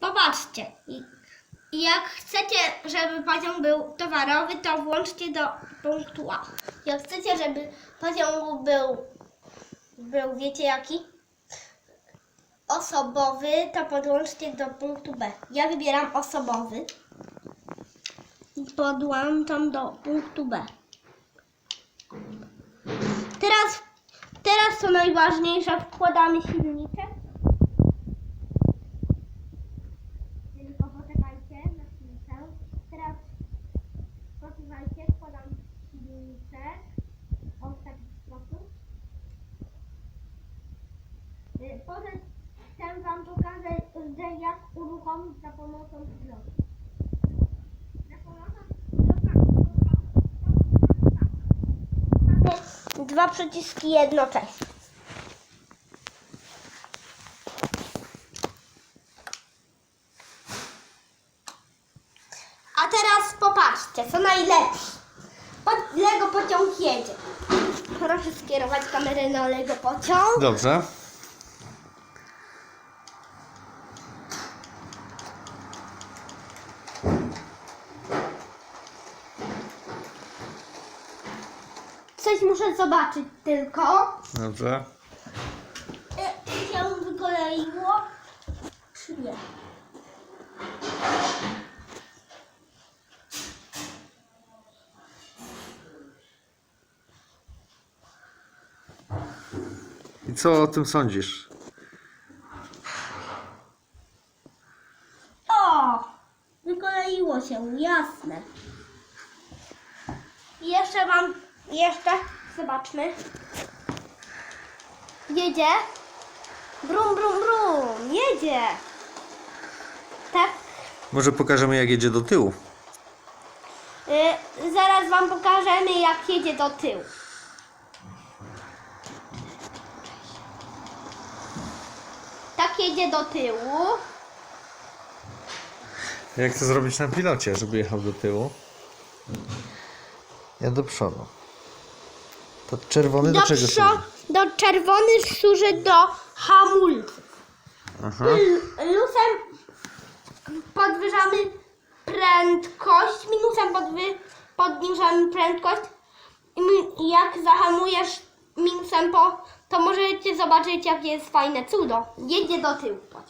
Popatrzcie. Jak chcecie, żeby pociąg był towarowy, to włączcie do punktu A. Jak chcecie, żeby pociąg był, był wiecie jaki? Osobowy, to podłączcie do punktu B. Ja wybieram osobowy. I podłączam do punktu B. Teraz, teraz co najważniejsze, wkładamy silniczek. Potem chcę Wam pokazać, że jak uruchomić za pomocą pilotu. Za pomocą pilota dwa przyciski jednocześnie. A teraz popatrzcie, co najlepsze. Pod Lego pociąg jedzie. Proszę skierować kamerę na Lego pociąg. Dobrze. Coś muszę zobaczyć tylko. Dobrze. E, Czy się wykoleiło? Czy nie? I co o tym sądzisz? O! Wykoleiło się, jasne. I Jeszcze mam, jeszcze, zobaczmy. Jedzie. Brum, brum, brum. Jedzie. Tak. Może pokażemy jak jedzie do tyłu. Y, zaraz wam pokażemy, jak jedzie do tyłu. Tak jedzie do tyłu. Jak to zrobić na pilocie, żeby jechał do tyłu? Ja do przodu. To czerwony do, Do, czego służy? do czerwony służy do hamulców. Aha. Lusem podwyżamy prędkość, minusem podwy- podniżamy prędkość. I jak zahamujesz minusem, po, to możecie zobaczyć, jakie jest fajne cudo. Jedzie do tyłu. pociąg.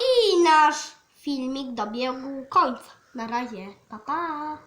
I nasz filmik dobiegł końca. Na razie, pa pa!